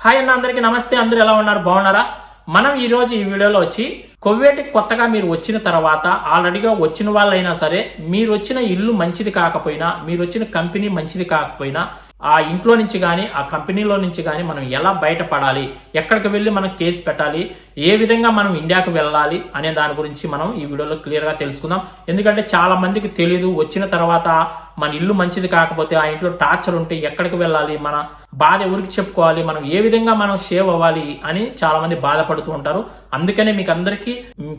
Hi అన్న అందరికీ నమస్తే. అందరూ ఎలా ఉన్నారు? బాగున్నారా? మనం ఈ రోజు ఈ వీడియోలో వచ్చి కొవ్వేటికి కొత్తగా మీరు వచ్చిన తర్వాత ఆల్రెడీగా వచ్చిన వాళ్ళైనా సరే మీరు వచ్చిన ఇల్లు మంచిది కాకపోయినా మీరు వచ్చిన కంపెనీ మంచిది కాకపోయినా ఆ ఇంట్లో నుంచి కానీ ఆ కంపెనీలో నుంచి కానీ మనం ఎలా బయటపడాలి ఎక్కడికి వెళ్ళి మనం కేసు పెట్టాలి ఏ విధంగా మనం ఇండియాకు వెళ్ళాలి అనే దాని గురించి మనం ఈ వీడియోలో క్లియర్గా తెలుసుకుందాం. ఎందుకంటే చాలా మందికి తెలియదు వచ్చిన తర్వాత మన ఇల్లు మంచిది కాకపోతే ఆ ఇంట్లో టార్చర్ ఉంటే ఎక్కడికి వెళ్ళాలి మన బాధ ఎవరికి చెప్పుకోవాలి మనం ఏ విధంగా మనం సేవ్ అవ్వాలి అని చాలా మంది బాధపడుతూ ఉంటారు. అందుకనే మీకు అందరికీ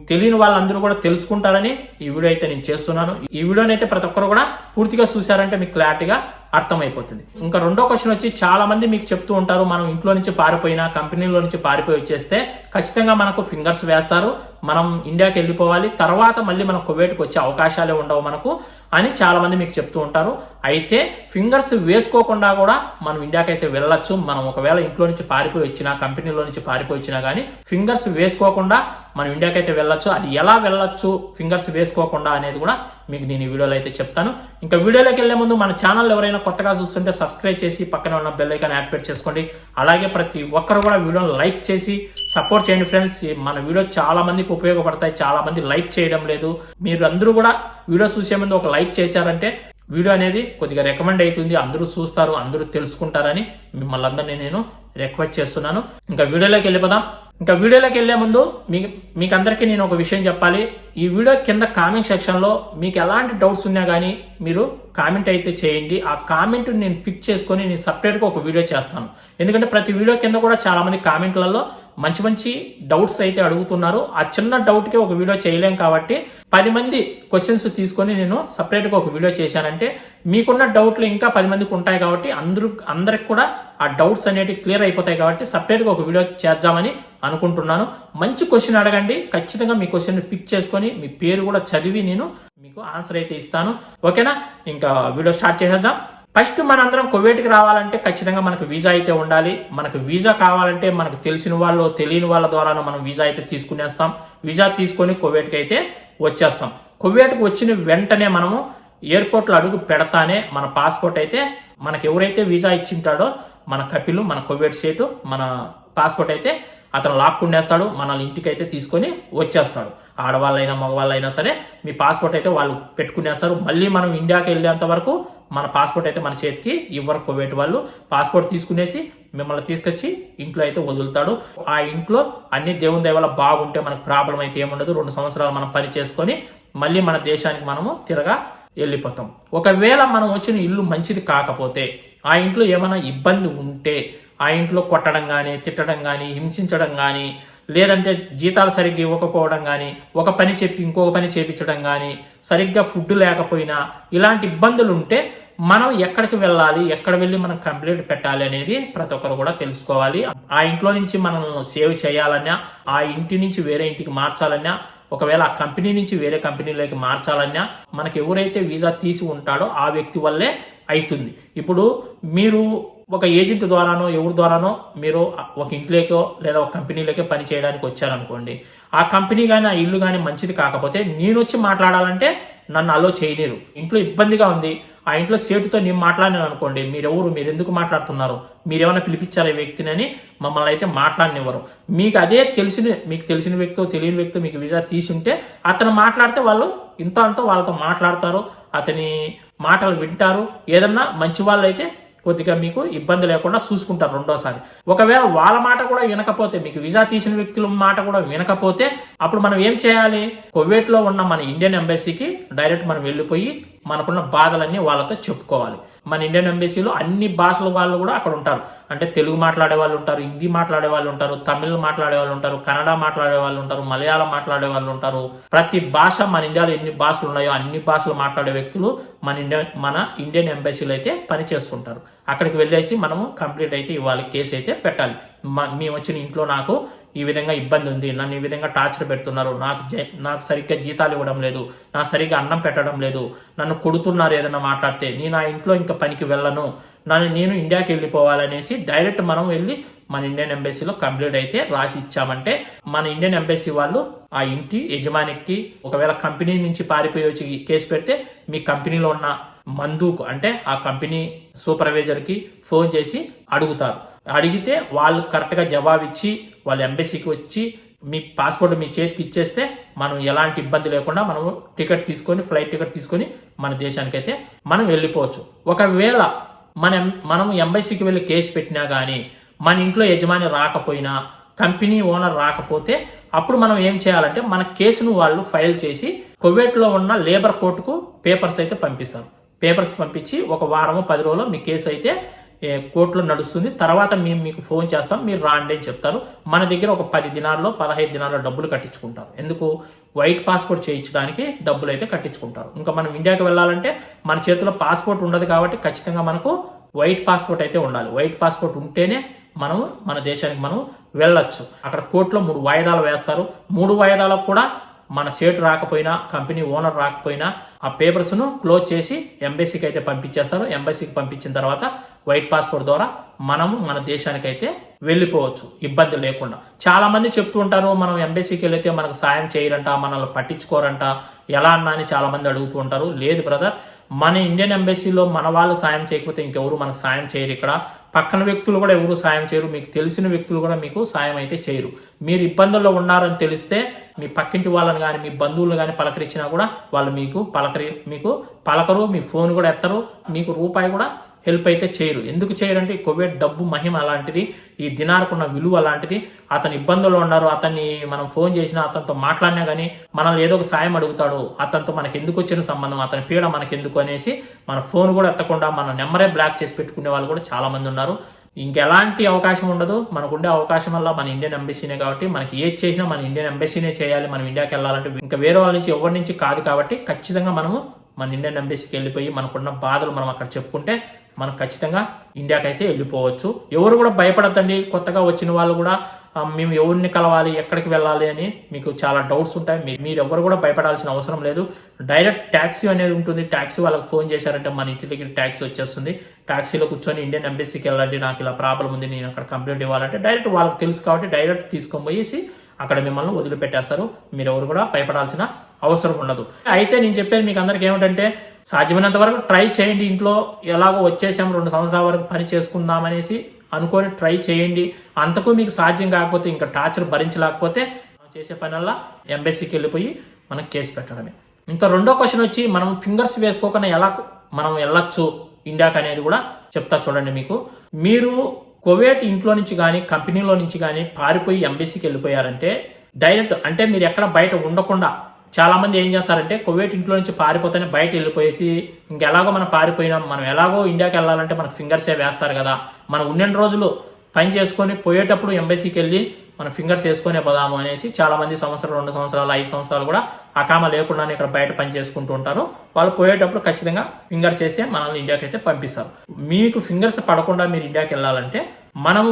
తెలియని వాళ్ళందరూ కూడా తెలుసుకుంటారని ఈ వీడియో అయితే నేను చేస్తున్నాను. ఈ వీడియోని అయితే ప్రతి ఒక్కరు కూడా పూర్తిగా చూసారంటే మీకు క్లారిటీగా అర్థమైపోతుంది. ఇంకా రెండో క్వశ్చన్ వచ్చి చాలా మంది మీకు చెప్తూ ఉంటారు మనం ఇంట్లో నుంచి పారిపోయినా కంపెనీలో నుంచి పారిపోయి వచ్చేస్తే ఖచ్చితంగా మనకు ఫింగర్స్ వేస్తారు మనం ఇండియాకి వెళ్ళిపోవాలి తర్వాత మళ్ళీ మనం కువైట్కి వచ్చే అవకాశాలే ఉండవు మనకు అని చాలా మంది మీకు చెప్తూ ఉంటారు. అయితే ఫింగర్స్ వేసుకోకుండా కూడా మనం ఇండియాకి అయితే వెళ్ళొచ్చు మనం ఒకవేళ ఇంట్లో నుంచి పారిపోయి వచ్చినా కంపెనీలో నుంచి పారిపోయి వచ్చినా కానీ ఫింగర్స్ వేసుకోకుండా మనం ఇండియాకి అయితే వెళ్ళొచ్చు. అది ఎలా వెళ్ళొచ్చు ఫింగర్స్ వేసుకోకుండా అనేది కూడా మీకు నేను ఈ వీడియోలో అయితే చెప్తాను. ఇంకా వీడియోలోకి వెళ్ళే ముందు మన ఛానల్ ఎవరైనా కొత్తగా చూస్తుంటే సబ్స్క్రైబ్ చేసి పక్కన ఉన్న బెల్ ఐకాన్ యాక్టివేట్ చేసుకోండి. అలాగే ప్రతి ఒక్కరు కూడా వీడియోని లైక్ చేసి సపోర్ట్ చేయండి ఫ్రెండ్స్ మన వీడియో చాలా మందికి ఉపయోగపడతాయి. చాలా మంది లైక్ చేయడం లేదు. మీరు అందరూ కూడా వీడియో చూసే ముందు ఒక లైక్ చేశారంటే వీడియో అనేది కొద్దిగా రికమెండ్ అవుతుంది. అందరూ చూస్తారు అందరూ తెలుసుకుంటారని మిమ్మల్ని అందరినీ నేను రిక్వెస్ట్ చేస్తున్నాను. ఇంకా వీడియోలోకి వెళ్ళిపోదాం. ఇంకా వీడియోలోకి వెళ్ళే ముందు మీకు మీకు అందరికీ నేను ఒక విషయం చెప్పాలి. ఈ వీడియో కింద కామెంట్ సెక్షన్లో మీకు ఎలాంటి డౌట్స్ ఉన్నా కానీ మీరు కామెంట్ అయితే చేయండి. ఆ కామెంట్ నేను పిక్ చేసుకొని నేను సపరేట్గా ఒక వీడియో చేస్తాను. ఎందుకంటే ప్రతి వీడియో కింద కూడా చాలామంది కామెంట్లలో మంచి మంచి డౌట్స్ అయితే అడుగుతున్నారు. ఆ చిన్న డౌట్కి ఒక వీడియో చేయలేం కాబట్టి పది మంది క్వశ్చన్స్ తీసుకొని నేను సపరేట్గా ఒక వీడియో చేశానంటే మీకున్న డౌట్లు ఇంకా పది మందికి ఉంటాయి కాబట్టి అందరూ అందరికి కూడా ఆ డౌట్స్ అనేవి క్లియర్ అయిపోతాయి కాబట్టి సపరేట్గా ఒక వీడియో చేద్దామని అనుకుంటున్నాను. మంచి క్వశ్చన్ అడగండి. ఖచ్చితంగా మీ క్వశ్చన్ పిక్ చేసుకొని మీ పేరు కూడా చదివి నేను మీకు ఆన్సర్ అయితే ఇస్తాను. ఓకేనా? ఇంకా వీడియో స్టార్ట్ చేసేద్దాం. ఫస్ట్ మనందరం కువైట్కి రావాలంటే ఖచ్చితంగా మనకు వీసా అయితే ఉండాలి. మనకు వీసా కావాలంటే మనకు తెలిసిన వాళ్ళు తెలియని వాళ్ళ ద్వారా మనం వీసా అయితే తీసుకునేస్తాం. వీసా తీసుకొని కువైట్కి అయితే వచ్చేస్తాం. కువైట్కి వచ్చిన వెంటనే మనము ఎయిర్పోర్ట్లో అడుగు పెడతానే మన పాస్పోర్ట్ అయితే మనకు ఎవరైతే వీసా ఇచ్చింటాడో మన కపిలు మన కువైట్ సేటు మన పాస్పోర్ట్ అయితే అతను లాక్కుండేస్తాడు మనల్ని ఇంటికి అయితే తీసుకొని వచ్చేస్తాడు. ఆడవాళ్ళైనా మగవాళ్ళైనా సరే మీ పాస్పోర్ట్ అయితే వాళ్ళు పెట్టుకునేస్తారు. మళ్ళీ మనం ఇండియాకి వెళ్ళేంత వరకు మన పాస్పోర్ట్ అయితే మన చేతికి ఇవ్వరు కువైట్ వాళ్ళు. పాస్పోర్ట్ తీసుకునేసి మిమ్మల్ని తీసుకొచ్చి ఇంట్లో అయితే వదులుతాడు. ఆ ఇంట్లో అన్ని దేవుని దయ బాగుంటే మనకు ప్రాబ్లం అయితే ఏముండదు. రెండు సంవత్సరాలు మనం పని చేసుకొని మళ్ళీ మన దేశానికి మనము తిరగా వెళ్ళిపోతాం. ఒకవేళ మనం వచ్చిన ఇల్లు మంచిది కాకపోతే ఆ ఇంట్లో ఏమైనా ఇబ్బంది ఉంటే ఆ ఇంట్లో కొట్టడం కానీ తిట్టడం కానీ హింసించడం కానీ లేదంటే జీతాలు సరిగ్గా ఇవ్వకపోవడం కానీ ఒక పని చెప్పి ఇంకొక పని చేపించడం కానీ సరిగ్గా ఫుడ్ లేకపోయినా ఇలాంటి ఇబ్బందులు ఉంటే మనం ఎక్కడికి వెళ్ళాలి ఎక్కడ వెళ్ళి మనం కంప్లైంట్ పెట్టాలి అనేది ప్రతి ఒక్కరు కూడా తెలుసుకోవాలి. ఆ ఇంట్లో నుంచి మనం సేవ్ చేయాలన్నా ఆ ఇంటి నుంచి వేరే ఇంటికి మార్చాలన్నా ఒకవేళ ఆ కంపెనీ నుంచి వేరే కంపెనీలోకి మార్చాలన్నా మనకి ఎవరైతే వీసా తీసి ఉంటాడో ఆ వ్యక్తి వల్లే అవుతుంది ఇప్పుడు మీరు ఒక ఏజెంట్ ద్వారానో ఎవరి ద్వారానో మీరు ఒక ఇంట్లోకో లేదా ఒక కంపెనీలోకే పని చేయడానికి వచ్చారనుకోండి. ఆ కంపెనీ కానీ ఆ ఇల్లు కానీ మంచిది కాకపోతే నేను వచ్చి మాట్లాడాలంటే నన్ను అలో చేయలేరు. ఇంట్లో ఇబ్బందిగా ఉంది. ఆ ఇంట్లో సేటుతో నేను మాట్లాడినాను అనుకోండి మీరెవరు మీరు ఎందుకు మాట్లాడుతున్నారు? మీరేమైనా పిలిపించారు ఈ వ్యక్తిని అని మమ్మల్ని అయితే మాట్లాడనివ్వరు. మీకు అదే తెలిసిన మీకు తెలిసిన వ్యక్తితో తెలియని వ్యక్తితో మీకు వీసా తీసుంటే అతను మాట్లాడితే వాళ్ళు ఇంత అంతా వాళ్ళతో మాట్లాడతారు అతని మాటలు వింటారు. ఏదన్నా మంచి వాళ్ళు అయితే కొద్దిగా మీకు ఇబ్బంది లేకుండా చూసుకుంటారు రెండోసారి. ఒకవేళ వాళ్ళ మాట కూడా వినకపోతే మీకు వీసా తీసిన వ్యక్తుల మాట కూడా వినకపోతే అప్పుడు మనం ఏం చేయాలి? కువైట్లో ఉన్న మన ఇండియన్ ఎంబసీకి డైరెక్ట్ మనం వెళ్ళిపోయి మనకున్న బాధలన్నీ వాళ్ళతో చెప్పుకోవాలి. మన ఇండియన్ ఎంబసీలో అన్ని భాషల వాళ్ళు కూడా అక్కడ ఉంటారు. అంటే తెలుగు మాట్లాడే వాళ్ళు ఉంటారు హిందీ మాట్లాడే వాళ్ళు ఉంటారు తమిళ్ మాట్లాడే వాళ్ళు ఉంటారు కన్నడ మాట్లాడే వాళ్ళు ఉంటారు మలయాళం మాట్లాడే వాళ్ళు ఉంటారు. ప్రతి భాష మన ఇండియాలో ఎన్ని భాషలు ఉన్నాయో అన్ని భాషలు మాట్లాడే వ్యక్తులు మన ఇండియా మన ఇండియన్ ఎంబసీలో అయితే పనిచేస్తుంటారు. అక్కడికి వెళ్ళేసి మనము కంప్లీట్ అయితే ఇవ్వాలి కేసు అయితే పెట్టాలి. మ- మేము వచ్చిన ఇంట్లో నాకు ఈ విధంగా ఇబ్బంది ఉంది నన్ను ఈ విధంగా టార్చర్ పెడుతున్నారు నాకు జై- నాకు సరిగ్గా జీతాలు ఇవ్వడం లేదు నా సరిగ్గా అన్నం పెట్టడం లేదు నన్ను కొడుతున్నారు ఏదైనా మాట్లాడితే నేను ఆ ఇంట్లో ఇంకా పనికి వెళ్ళను నన్ను నేను ఇండియాకి వెళ్ళిపోవాలనేసి డైరెక్ట్ మనం వెళ్ళి మన ఇండియన్ ఎంబసీలో కంప్లీట్ అయితే రాసి ఇచ్చామంటే మన ఇండియన్ ఎంబసీ వాళ్ళు ఆ ఇంటి యజమానికి ఒకవేళ కంపెనీ నుంచి పారిపోయి వచ్చి కేసు పెడితే మీ కంపెనీలో ఉన్న మందుకు అంటే ఆ కంపెనీ సూపర్వైజర్కి ఫోన్ చేసి అడుగుతారు. అడిగితే వాళ్ళు కరెక్ట్గా జవాబిచ్చి వాళ్ళు ఎంబసీకి వచ్చి మీ పాస్పోర్ట్ మీ చేతికి ఇచ్చేస్తే మనం ఎలాంటి ఇబ్బంది లేకుండా మనం టికెట్ తీసుకొని ఫ్లైట్ టికెట్ తీసుకొని మన దేశానికి అయితే మనం వెళ్ళిపోవచ్చు. ఒకవేళ మనం మనం ఎంబసీకి వెళ్ళి కేసు పెట్టినా కానీ మన ఇంట్లో యజమాని రాకపోయినా కంపెనీ ఓనర్ రాకపోతే అప్పుడు మనం ఏం చేయాలంటే మన కేసును వాళ్ళు ఫైల్ చేసి కువైట్లో ఉన్న లేబర్ కోర్టుకు పేపర్స్ అయితే పంపిస్తారు. పేపర్స్ పంపించి ఒక వారము పది రోజులు మీ కేసు అయితే కోర్టులో నడుస్తుంది. తర్వాత మేము మీకు ఫోన్ చేస్తాం మీరు రాండి అని చెప్తారు. మన దగ్గర ఒక పది దినాల్లో పదహైదు దినాల్లో డబ్బులు కట్టించుకుంటారు. ఎందుకు? వైట్ పాస్పోర్ట్ చేయించడానికి డబ్బులు అయితే కట్టించుకుంటారు. ఇంకా మనం ఇండియాకి వెళ్ళాలంటే మన చేతిలో పాస్పోర్ట్ ఉండదు కాబట్టి ఖచ్చితంగా మనకు వైట్ పాస్పోర్ట్ అయితే ఉండాలి. వైట్ పాస్పోర్ట్ ఉంటేనే మనం మన దేశానికి మనం వెళ్ళొచ్చు. అక్కడ కోర్టులో మూడు వాయిదాలు వేస్తారు. మూడు వాయిదాలకు కూడా మన సేటు రాకపోయినా కంపెనీ ఓనర్ రాకపోయినా ఆ పేపర్స్ను క్లోజ్ చేసి ఎంబసీకి అయితే పంపించేస్తారు. ఎంబసీకి పంపించిన తర్వాత వైట్ పాస్పోర్ట్ ద్వారా మనము మన దేశానికి అయితే వెళ్ళిపోవచ్చు. ఇబ్బంది లేకుండా. చాలా మంది చెప్తూ ఉంటారు మనం ఎంబసీకి వెళితే మనకు సాయం చేయరంట మనల్ని పట్టించుకోరంట. ఎలా అన్నా అని చాలా మంది అడుగుతూ ఉంటారు. లేదు బ్రదర్ మన ఇండియన్ ఎంబసీలో మన వాళ్ళు సాయం చేయకపోతే ఇంకెవరు మనకు సాయం చేయరు ఇక్కడ. పక్కన వ్యక్తులు కూడా ఎవరు సాయం చేయరు. మీకు తెలిసిన వ్యక్తులు కూడా మీకు సాయం అయితే చేయరు. మీరు ఇబ్బందుల్లో ఉన్నారని తెలిస్తే మీ పక్కింటి వాళ్ళని కానీ మీ బంధువులు కానీ పలకరించినా కూడా వాళ్ళు మీకు పలకరి మీకు పలకరు మీ ఫోన్ కూడా ఎత్తరు మీకు రూపాయి కూడా హెల్ప్ అయితే చేయరు. ఎందుకు చేయరంటే కోవిడ్ డబ్బు మహిమ అలాంటిది ఈ దినార్కున్న విలువ అలాంటిది. అతను ఇబ్బందుల్లో ఉన్నారు అతన్ని మనం ఫోన్ చేసినా అతనితో మాట్లాడినా కానీ మనల్ని ఏదో ఒక సాయం అడుగుతాడు. అతనితో మనకి ఎందుకు వచ్చిన సంబంధం అతని పీడ మనకి ఎందుకు అనేసి మన ఫోన్ కూడా ఎత్తకుండా మన నెంబరే బ్లాక్ చేసి పెట్టుకునే వాళ్ళు కూడా చాలా మంది ఉన్నారు. ఇంకెలాంటి అవకాశం ఉండదు. మనకు ఉండే అవకాశం వల్ల మన ఇండియన్ ఎంబసీనే కాబట్టి మనకి ఏది చేసినా మన ఇండియన్ ఎంబసీనే చేయాలి. మనం ఇండియాకి వెళ్ళాలంటే ఇంకా వేరే వాళ్ళ నుంచి ఎవరి నుంచి కాదు కాబట్టి ఖచ్చితంగా మనము మన ఇండియన్ ఎంబసీకి వెళ్ళిపోయి మనకున్న బాధలు మనం అక్కడ చెప్పుకుంటే మనం ఖచ్చితంగా ఇండియాకి అయితే వెళ్ళిపోవచ్చు. ఎవరు కూడా భయపడద్దండి. కొత్తగా వచ్చిన వాళ్ళు కూడా మేము ఎవరిని కలవాలి ఎక్కడికి వెళ్ళాలి అని మీకు చాలా డౌట్స్ ఉంటాయి. మీరు ఎవరు కూడా భయపడాల్సిన అవసరం లేదు. డైరెక్ట్ ట్యాక్సీ అనేది ఉంటుంది. ట్యాక్సీ వాళ్ళకి ఫోన్ చేశారంటే మన ఇంటి దగ్గర ట్యాక్సీ వచ్చేస్తుంది. ట్యాక్సీలో కూర్చొని ఇండియన్ ఎంబసీకి వెళ్ళండి నాకు ఇలా ప్రాబ్లం ఉంది నేను అక్కడ కంప్లైంట్ ఇవ్వాలంటే డైరెక్ట్ వాళ్ళకి తెలుసు కాబట్టి డైరెక్ట్ తీసుకొని పోయేసి అక్కడ మిమ్మల్ని వదిలిపెట్టేస్తారు. మీరు ఎవరు కూడా భయపడాల్సిన అవసరం ఉండదు. అయితే నేను చెప్పేది మీకు అందరికి ఏమిటంటే సాధ్యమైనంత వరకు ట్రై చేయండి ఇంట్లో. ఎలాగో వచ్చేసాం రెండు సంవత్సరాల వరకు పని చేసుకుందామనేసి అనుకొని ట్రై చేయండి. అంతకు మీకు సాధ్యం కాకపోతే ఇంకా టార్చర్ భరించలేకపోతే మనం చేసే పనల్లా ఎంబసీకి వెళ్ళిపోయి మనం కేసు పెట్టడమే. ఇంకా రెండో క్వశ్చన్ వచ్చి మనం ఫింగర్స్ వేసుకోకుండా ఎలా మనం వెళ్ళొచ్చు ఇండియాకి అనేది కూడా చెప్తా చూడండి మీకు. మీరు కోవేట్ ఇంట్లో నుంచి కానీ కంపెనీలో నుంచి కానీ పారిపోయి ఎంబసీకి వెళ్ళిపోయారంటే డైరెక్ట్ అంటే మీరు ఎక్కడ బయట ఉండకుండా చాలా మంది ఏం చేస్తారంటే కువైట్ ఇంట్లో నుంచి పారిపోతేనే బయట వెళ్ళిపోయేసి ఇంకెలాగో మనం పారిపోయినాం మనం ఎలాగో ఇండియాకి వెళ్ళాలంటే మనకు ఫింగర్సే వేస్తారు కదా. మనం ఉన్నన్ని రోజులు పని చేసుకొని పోయేటప్పుడు ఎంబసీకి వెళ్ళి మన ఫింగర్స్ వేసుకునే పోదాము అనేసి చాలా మంది రెండు సంవత్సరాలు ఐదు సంవత్సరాలు కూడా అకామ లేకుండానే ఇక్కడ బయట పని చేసుకుంటూ ఉంటారు. వాళ్ళు పోయేటప్పుడు ఖచ్చితంగా ఫింగర్స్ వేసే మనల్ని ఇండియాకి అయితే పంపిస్తారు. మీకు ఫింగర్స్ పడకుండా మీరు ఇండియాకి వెళ్ళాలంటే మనము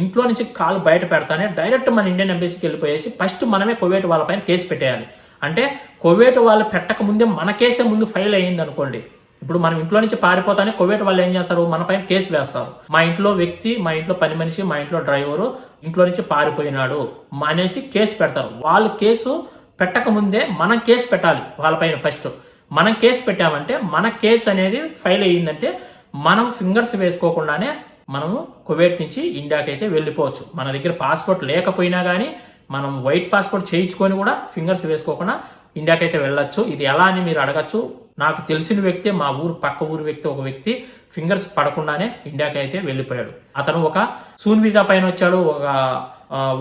ఇంట్లో నుంచి కాలు బయట పెడతానే డైరెక్ట్ మన ఇండియన్ ఎంబసీకి వెళ్ళిపోయేసి ఫస్ట్ మనమే కువైట్ వాళ్ళపైన కేసు పెట్టేయాలి. అంటే కువైట్ వాళ్ళు పెట్టక ముందే మన కేసే ముందు ఫైల్ అయ్యింది అనుకోండి. ఇప్పుడు మనం ఇంట్లో నుంచి పారిపోతానే కువైట్ వాళ్ళు ఏం చేస్తారు? మన పైన కేసు వేస్తారు. మా ఇంట్లో వ్యక్తి మా ఇంట్లో పని మనిషి మా ఇంట్లో డ్రైవరు ఇంట్లో నుంచి పారిపోయినాడు మా అనేసి కేసు పెడతారు. వాళ్ళు కేసు పెట్టక ముందే మనం కేసు పెట్టాలి వాళ్ళపైన ఫస్ట్ మనం కేసు పెట్టామంటే మన కేసు అనేది ఫైల్ అయ్యిందంటే మనం ఫింగర్స్ వేసుకోకుండానే మనము కువైట్ నుంచి ఇండియాకి అయితే వెళ్ళిపోవచ్చు. మన దగ్గర పాస్పోర్ట్ లేకపోయినా కానీ మనం వైట్ పాస్పోర్ట్ చేయించుకొని కూడా ఫింగర్స్ వేసుకోకుండా ఇండియాకి అయితే వెళ్ళొచ్చు. ఇది ఎలా అని మీరు అడగచ్చు. నాకు తెలిసిన వ్యక్తి మా ఊరు పక్క ఊరు వ్యక్తి ఒక వ్యక్తి ఫింగర్స్ పడకుండానే ఇండియాకి అయితే వెళ్ళిపోయాడు. అతను ఒక సూన్ వీసా పైన వచ్చాడు ఒక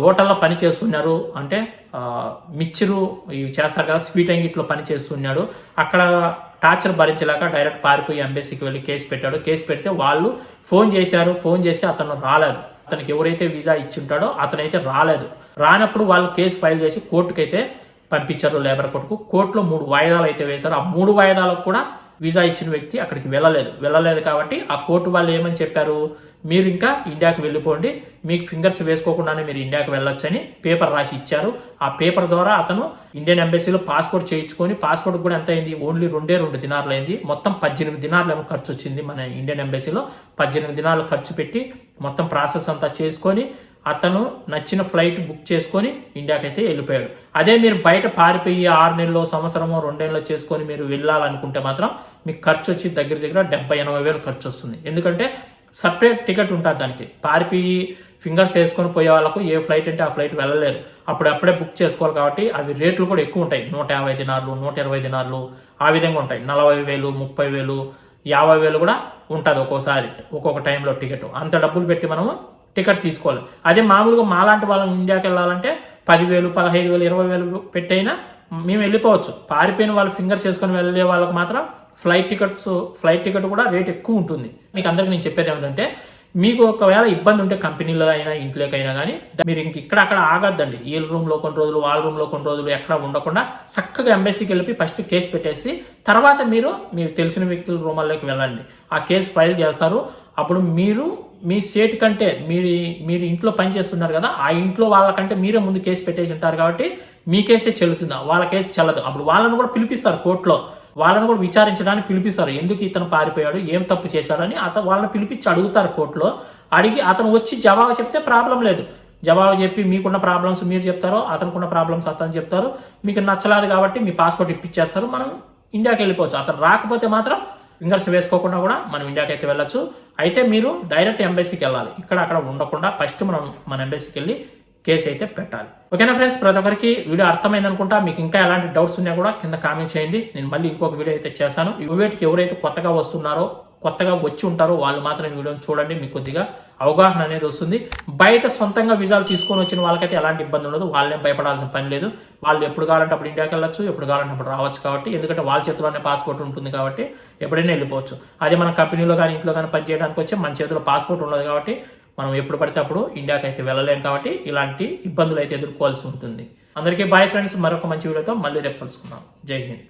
హోటల్లో పని చేస్తున్నారు అంటే ఆ, మిక్చరు ఇవి చేస్తారు కదా స్వీట్ అంగిట్లో పని చేస్తున్నాడు. అక్కడ టార్చర్ భరించలేక డైరెక్ట్ పారిపోయి ఎంబెసీకి వెళ్ళి కేసు పెట్టాడు. కేసు పెడితే వాళ్ళు ఫోన్ చేశారు. ఫోన్ చేసి అతను రాలేదు. అతనికి ఎవరైతే వీసా ఇచ్చి ఉంటాడో అతనైతే రాలేదు. రానప్పుడు వాళ్ళు కేసు ఫైల్ చేసి కోర్టుకైతే పంపించారు లేబర్ కోర్టుకు. కోర్టులో మూడు వాయిదాలు అయితే వేశారు. ఆ మూడు వాయిదాలకు కూడా వీసా ఇచ్చిన వ్యక్తి అక్కడికి వెళ్ళలేదు. వెళ్ళలేదు కాబట్టి ఆ కోర్టు వాళ్ళు ఏమని చెప్పారు? మీరు ఇంకా ఇండియాకి వెళ్ళిపోండి. మీకు ఫింగర్స్ వేసుకోకుండానే మీరు ఇండియాకి వెళ్ళొచ్చని పేపర్ రాసి ఇచ్చారు. ఆ పేపర్ ద్వారా అతను ఇండియన్ ఎంబసీలో పాస్పోర్ట్ చేయించుకొని పాస్పోర్ట్ కూడా ఎంత అయింది? ఓన్లీ రెండే రెండు దినార్లు అయింది. మొత్తం పద్దెనిమిది దినార్లు ఏమో ఖర్చు వచ్చింది మన ఇండియన్ ఎంబసీలో. పద్దెనిమిది దినాలు ఖర్చు పెట్టి మొత్తం ప్రాసెస్ అంతా చేసుకొని అతను నచ్చిన ఫ్లైట్ బుక్ చేసుకొని ఇండియాకి అయితే వెళ్ళిపోయాడు. అదే మీరు బయట పారిపోయి ఆరు నెలలో సంవత్సరమో రెండేళ్ళు చేసుకొని మీరు వెళ్ళాలనుకుంటే మాత్రం మీకు ఖర్చు వచ్చి దగ్గర దగ్గర డెబ్బై ఎనభై వేలు ఖర్చు వస్తుంది. ఎందుకంటే సపరేట్ టికెట్ ఉంటుంది దానికి. పారిపోయి ఫింగర్స్ వేసుకొని పోయే వాళ్ళకు ఏ ఫ్లైట్ అంటే ఆ ఫ్లైట్ వెళ్ళలేరు. అప్పుడు అప్పుడే బుక్ చేసుకోవాలి కాబట్టి అవి రేట్లు కూడా ఎక్కువ ఉంటాయి. నూట యాభై దినార్లు నూట ఇరవై దినార్లు ఆ విధంగా ఉంటాయి. నలభై వేలు ముప్పై వేలు యాభై వేలు కూడా ఉంటుంది ఒక్కోసారి ఒక్కొక్క టైంలో టికెట్. అంత డబ్బులు పెట్టి మనము టికెట్ తీసుకోవాలి. అదే మామూలుగా మాలాంటి వాళ్ళం ఇండియాకి వెళ్ళాలంటే పదివేలు పదహైదు వేలు ఇరవై వేలు పెట్టైనా మేము వెళ్ళిపోవచ్చు. పారిపోయిన వాళ్ళు ఫింగర్స్ వేసుకొని వెళ్ళే వాళ్ళకి మాత్రం ఫ్లైట్ టికెట్స్ ఫ్లైట్ టికెట్ కూడా రేట్ ఎక్కువ ఉంటుంది. మీకు అందరికి నేను చెప్పేది ఏమిటంటే మీకు ఒకవేళ ఇబ్బంది ఉంటే కంపెనీలో అయినా ఇంట్లోకైనా కానీ మీరు ఇంక ఇక్కడ అక్కడ ఆగద్దండి. ఈ రూమ్లో కొన్ని రోజులు వాళ్ళ రూమ్లో కొన్ని రోజులు ఎక్కడ ఉండకుండా చక్కగా ఎంబెసీకి వెళ్ళి ఫస్ట్ కేసు పెట్టేసి తర్వాత మీరు మీకు తెలిసిన వ్యక్తుల రూమాల్లోకి వెళ్ళండి. ఆ కేసు ఫైల్ చేస్తారు. అప్పుడు మీరు మీ స్టేట్ కంటే మీరు మీరు ఇంట్లో పని చేస్తున్నారు కదా ఆ ఇంట్లో వాళ్ళకంటే మీరే ముందు కేసు పెట్టేసి ఉంటారు కాబట్టి మీ కేసే చెల్లుతుందా. వాళ్ళ కేసు చెల్లదు. అప్పుడు వాళ్ళని కూడా పిలిపిస్తారు కోర్టులో. వాళ్ళని కూడా విచారించడానికి పిలిపిస్తారు. ఎందుకు ఇతను పారిపోయాడు? ఏం తప్పు చేశాడని అతను వాళ్ళని పిలిపించి అడుగుతారు కోర్టులో. అడిగి అతను వచ్చి జవాబు చెప్తే ప్రాబ్లం లేదు. జవాబు చెప్పి మీకున్న ప్రాబ్లమ్స్ మీరు చెప్తారో అతనుకున్న ప్రాబ్లమ్స్ అతను చెప్తారు. మీకు నచ్చలేదు కాబట్టి మీ పాస్పోర్ట్ ఇప్పించేస్తారు మనం ఇండియాకి వెళ్ళిపోవచ్చు. అతను రాకపోతే మాత్రం ఫింగర్స్ వేసుకోకుండా కూడా మనం ఇండియాకి అయితే వెళ్ళొచ్చు. అయితే మీరు డైరెక్ట్ ఎంబసీకి వెళ్ళాలి. ఇక్కడ అక్కడ ఉండకుండా ఫస్ట్ మనం మన ఎంబసీకి వెళ్ళి కేసు అయితే పెట్టాలి. ఓకేనా ఫ్రెండ్స్? ప్రతి ఒక్కరికి వీడియో అర్థమైంది అనుకుంటా మీకు ఇంకా ఎలాంటి డౌట్స్ ఉన్నా కూడా కింద కామెంట్ చేయండి. నేను మళ్ళీ ఇంకొక వీడియో అయితే చేస్తాను. ఈ ఎవరైతే కొత్తగా వస్తున్నారో కొత్తగా వచ్చి ఉంటారో వాళ్ళు మాత్రం వీడియోని చూడండి. మీకు కొద్దిగా అవగాహన అనేది వస్తుంది. బయట సొంతంగా విజాలు తీసుకొని వచ్చిన వాళ్ళకైతే ఎలాంటి ఇబ్బంది ఉండదు. వాళ్ళేం భయపడాల్సిన పని లేదు. వాళ్ళు ఎప్పుడు కావాలంటే అప్పుడు ఇండియాకి వెళ్ళొచ్చు ఎప్పుడు కావాలంటే అప్పుడు రావచ్చు కాబట్టి. ఎందుకంటే వాళ్ళ చేతిలోనే పాస్పోర్ట్ ఉంటుంది కాబట్టి ఎప్పుడైనా వెళ్ళిపోవచ్చు. అదే మన కంపెనీలో కానీ ఇంట్లో కానీ పని చేయడానికి వచ్చి మన చేతిలో పాస్పోర్ట్ ఉండదు కాబట్టి మనం ఎప్పుడు పడితే అప్పుడు ఇండియాకి అయితే వెళ్ళలేం కాబట్టి ఇలాంటి ఇబ్బందులు అయితే ఎదుర్కోవాల్సి ఉంటుంది. అందరికీ బాయ్ ఫ్రెండ్స్ మరొక మంచి వీడియోతో మళ్ళీ రేపు కలుసుకుందాం. జై హింద్.